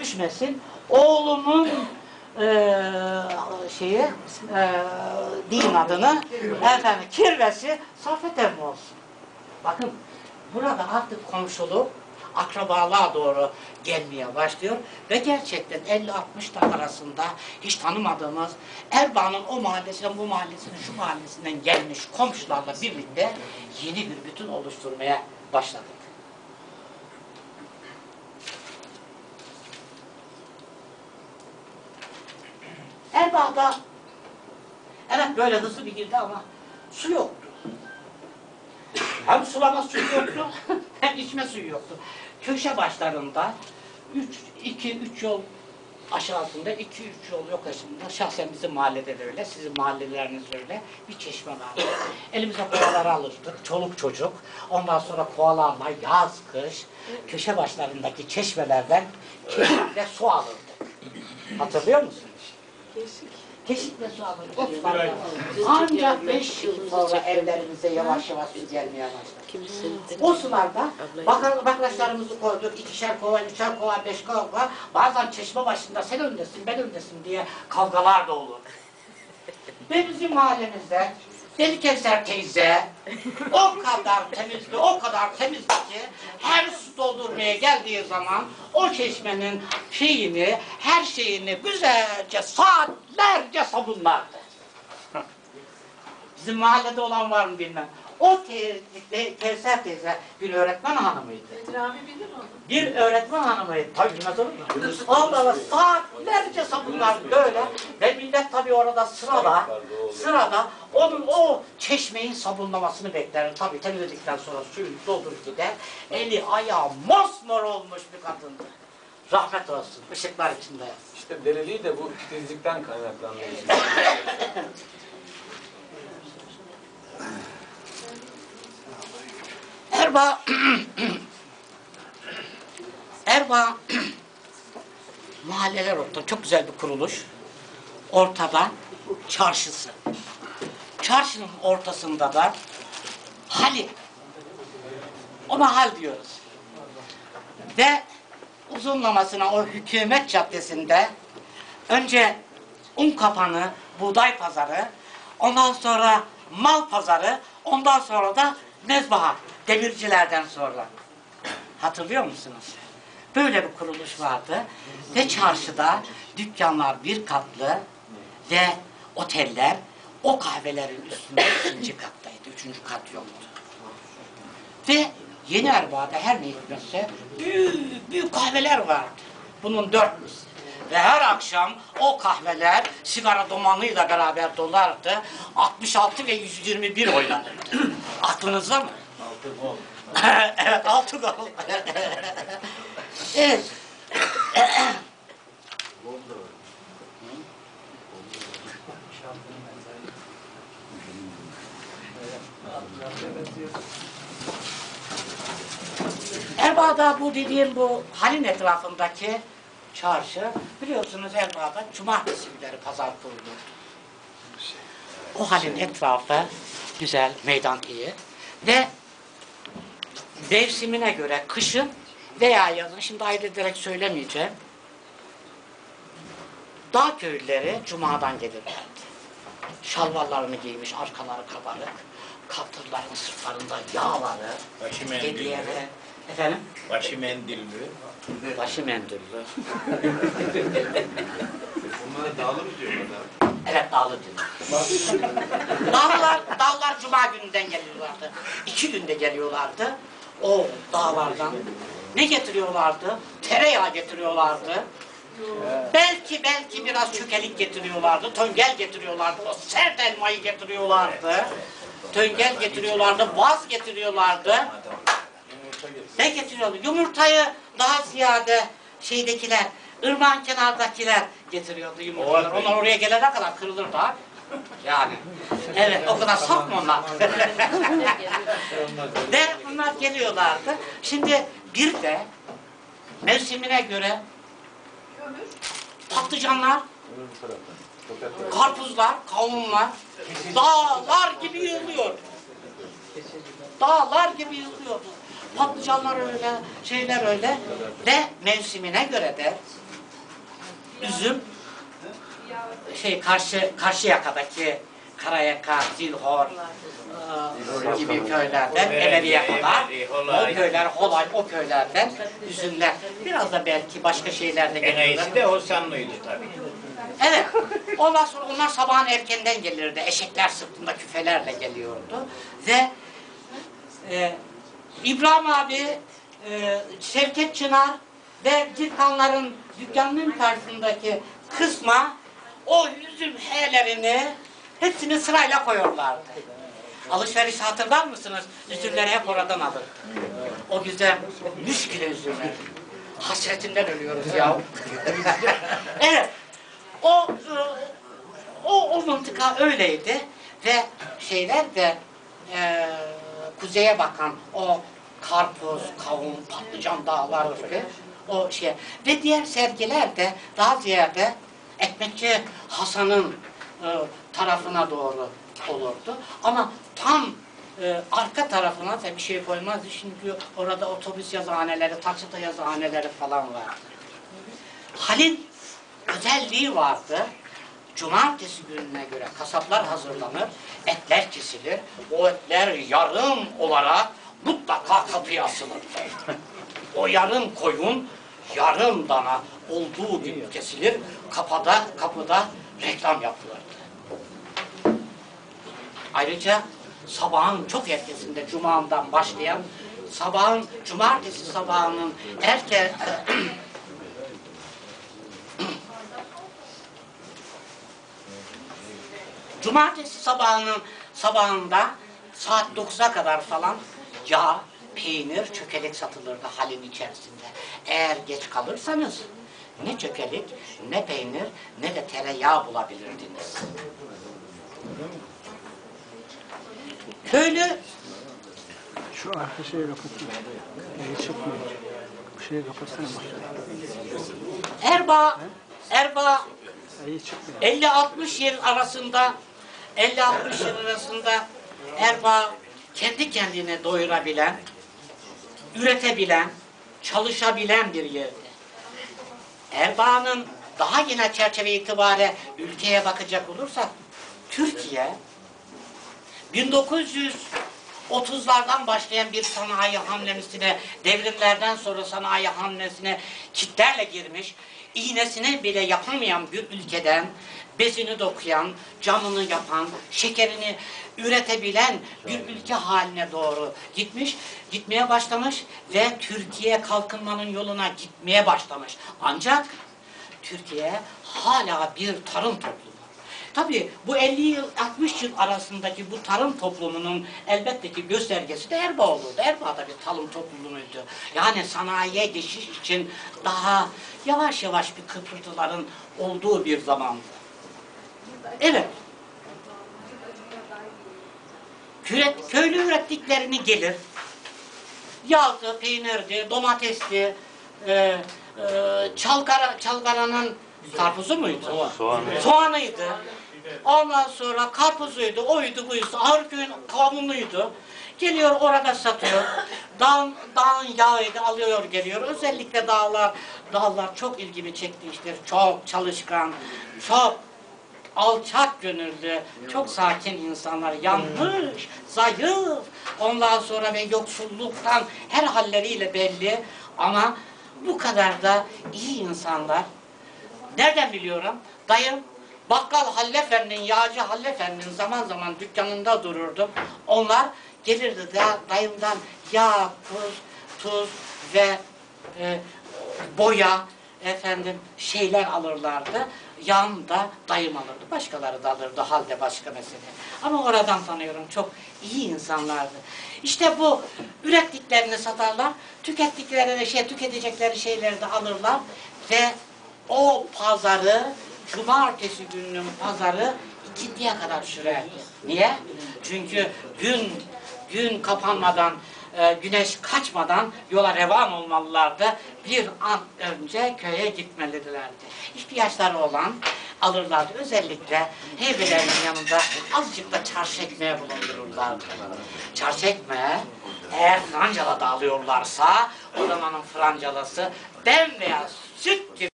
düşmesin. Oğlumun eee şeyi eee din adını efendim kirvesi emmi olsun. Bakın burada artık komşuluk akrabalığa doğru gelmeye başlıyor ve gerçekten 50-60 tane arasında hiç tanımadığımız Erbaa'nın o mahallesinden bu mahallesinin şu mahallesinden gelmiş komşularla birlikte yeni bir bütün oluşturmaya başladık. Erbaa'da evet böyle hızlı bir girdi ama su yoktu. Hem sulama suyu yoktu, hem içme suyu yoktu. Köşe başlarında 3 2 3 yol aşağısında 2 3 yol yok aşağısında. Şahsen bizim mahallede de öyle, sizin mahalleleriniz öyle. Bir çeşme vardı. Elimize kovaları alırdık, çoluk çocuk. Ondan sonra kovalarla yaz kış köşe başlarındaki çeşmelerden kesinlikle su alırdık. Hatırlıyor musunuz? Alırdık. O sulardan. Ancak 5 yıl sonra evlerimize yavaş yavaş su gelmeye başladı. O sularda bakar, baklaçlarımızı koyduk. ikişer kova, üçer kova, beş kova. Bazen çeşme başında sen öndesin, ben öndesin diye kavgalar da olur. Ve bizim mahallemizde Deli Kevser teyze o kadar temizdi, o kadar temizdi ki her su doldurmaya geldiği zaman o çeşmenin şeyini, her şeyini güzelce saatlerce sabunlardı. Bizim mahallede olan var mı bilmem. O te te Kevser teyze bir öğretmen hanımıydı. Nedir abi bilir onu. Bir öğretmen hanımıydı. Tabii bilmez olur mu? Allah Allah saatlerce sabunlar böyle. Ve millet tabii orada sırada, sırada onun o çeşmeyi sabunlamasını bekler. Tabii temizledikten sonra suyunu doldurup gider. Eli ayağı mosmor olmuş bir kadındı. Rahmet olsun. ışıklar içinde. İşte deliliği de bu titizlikten kaynaklanıyor. Erbaa Erbaa mahalleler ortada çok güzel bir kuruluş. Ortada çarşısı. Çarşının ortasında da hali. Ona hal diyoruz. Ve uzunlamasına o hükümet caddesinde önce un kapanı, buğday pazarı, ondan sonra mal pazarı, ondan sonra da mezbaha, demircilerden sonra. Hatırlıyor musunuz? Böyle bir kuruluş vardı. Ve çarşıda dükkanlar bir katlı ve oteller o kahvelerin üstünde ikinci kattaydı. Üçüncü kat yoktu. Ve Yeni Erbaa'da her ne hikmetse büyük büyük kahveler vardı. Bunun dört misli. Ve her akşam o kahveler sigara dumanıyla beraber dolardı. 66 ve 121 oynanırdı. Aklınızda mı? evet, altı gol. evet. Erbaa'da bu dediğim bu halin etrafındaki çarşı biliyorsunuz Erbaa'da cumartesi günleri pazar kurulur. O halin etrafı güzel, meydan iyi ve mevsimine göre kışın veya yazın, şimdi ayrı ederek söylemeyeceğim, dağ köylüleri cumadan gelirlerdi. Şalvarlarını giymiş, arkaları kabarık, kaptırların sırtlarında yağları, Başı mendilli. hediyeleri, efendim, Başı mendilli. başı mendillü. Bunlara dağlı mı diyorlar? Evet dağlı diyor. dağlar, dağlar cuma gününden geliyorlardı. İki günde geliyorlardı. O dağlardan ne getiriyorlardı? Tereyağı getiriyorlardı. Belki belki biraz çökelik getiriyorlardı. Töngel getiriyorlardı. O sert elmayı getiriyorlardı. Töngel getiriyorlardı. Vaz getiriyorlardı. Ne getiriyordu? Yumurtayı daha ziyade şeydekiler, ırmağın kenardakiler getiriyordu yumurtaları. Onlar oraya gelene kadar kırılırdı abi. Yani. Evet, o kadar onlar? Ve bunlar geliyorlardı. Şimdi bir de mevsimine göre patlıcanlar, karpuzlar, kavunlar dağlar gibi yığılıyor. Dağlar gibi yığılıyordu. patlıcanlar öyle, şeyler öyle. Ve mevsimine göre de üzüm şey karşı karşı yakadaki Karayaka, Zilhor e, gibi köylerden Emevi'ye kadar o köyler, Holay o köylerden üzümler. Biraz da belki başka şeylerde En geliyorlar. de Hosanlıydı tabii. Evet. Ondan sonra onlar sabahın erkenden gelirdi. Eşekler sırtında küfelerle geliyordu. Ve e, İbrahim abi, e, Şevket Çınar ve Gürkanların dükkanının karşısındaki kısma o üzüm heyelerini hepsini sırayla koyuyorlardı. Alışveriş hatırlar mısınız? Üzümleri hep oradan alır. O güzel müşkile üzümler. Hasretinden ölüyoruz ya. evet. O, o, o mıntıka öyleydi ve şeyler de e, kuzeye bakan o karpuz, kavun, patlıcan dağlar gibi o şey ve diğer sergiler de daha ziyade ekmekçi Hasan'ın e, tarafına doğru olurdu ama tam e, arka tarafına da bir şey koymazdı çünkü orada otobüs yazıhaneleri, taksita yazıhaneleri falan vardı. Halin özelliği vardı. Cumartesi gününe göre kasaplar hazırlanır, etler kesilir. O etler yarım olarak mutlaka kapıya asılır. O yarım koyun yarım dana olduğu gibi kesilir. Kapıda, kapıda reklam yapılırdı. Ayrıca sabahın çok erkesinde cumandan başlayan sabahın cumartesi sabahının erken Cumartesi sabahının sabahında saat 9'a kadar falan yağ, peynir, çökelek satılırdı halin içerisinde. Eğer geç kalırsanız ne çökelek, ne peynir, ne de tereyağı bulabilirdiniz. Köylü Şu arka şeyi kapatayım. Yayı çıkmıyor. Bu şeyi kapatsana bak. Erbaa Yayı çıkmıyor. 50-60 yıl arasında 50-60 yıl arasında Erbaa kendi kendine doyurabilen, üretebilen, çalışabilen bir yerdi. Erbaa'nın daha yine çerçeve itibariyle ülkeye bakacak olursak Türkiye 1930'lardan başlayan bir sanayi hamlesine, devrimlerden sonra sanayi hamlesine kitlerle girmiş, iğnesini bile yapamayan bir ülkeden bezini dokuyan, camını yapan, şekerini üretebilen bir ülke haline doğru gitmiş, gitmeye başlamış ve Türkiye kalkınmanın yoluna gitmeye başlamış. Ancak Türkiye hala bir tarım toplumu. Tabii bu 50 yıl, 60 yıl arasındaki bu tarım toplumunun elbette ki göstergesi de Erbaa olurdu. Erbaa da bir tarım toplumuydu. Yani sanayiye geçiş için daha yavaş yavaş bir kıpırtıların olduğu bir zamandı. Evet. Küret, köylü ürettiklerini gelir. Yağdı, peynirdi, domatesli, e, e, çalgara, çalgaranın karpuzu muydu? Soğanı. Soğanıydı. Ondan sonra karpuzuydu, oydu, buydu. Ağırköy'ün kavunuydu. Geliyor orada satıyor. Dağın, dağın yağıydı, alıyor geliyor. Özellikle dağlar, dağlar çok ilgimi çekmiştir. Çok çalışkan, çok alçak gönüllü, çok sakin insanlar, yanlış, zayıf, ondan sonra ve yoksulluktan her halleriyle belli ama bu kadar da iyi insanlar. Nereden biliyorum? Dayım bakkal Hallefendi'nin, yağcı Hallefendi'nin zaman zaman dükkanında dururdum. Onlar gelirdi da dayımdan yağ, tuz, tuz ve e, boya, efendim şeyler alırlardı. Yağını da dayım alırdı. Başkaları da alırdı. Halde başka mesele. Ama oradan tanıyorum. Çok iyi insanlardı. İşte bu ürettiklerini satarlar. Tükettikleri şey, tüketecekleri şeyleri de alırlar ve o pazarı cumartesi gününün pazarı ikindiye kadar sürerdi. Niye? Çünkü gün gün kapanmadan e, güneş kaçmadan yola revan olmalılardı. Bir an önce köye gitmelidirlerdi. İhtiyaçları olan alırlardı. Özellikle heybelerinin yanında azıcık da çarşı ekmeği bulundururlardı. Çarşı ekmeği Eğer Francala da alıyorlarsa o zamanın Francalası bembeyaz süt gibi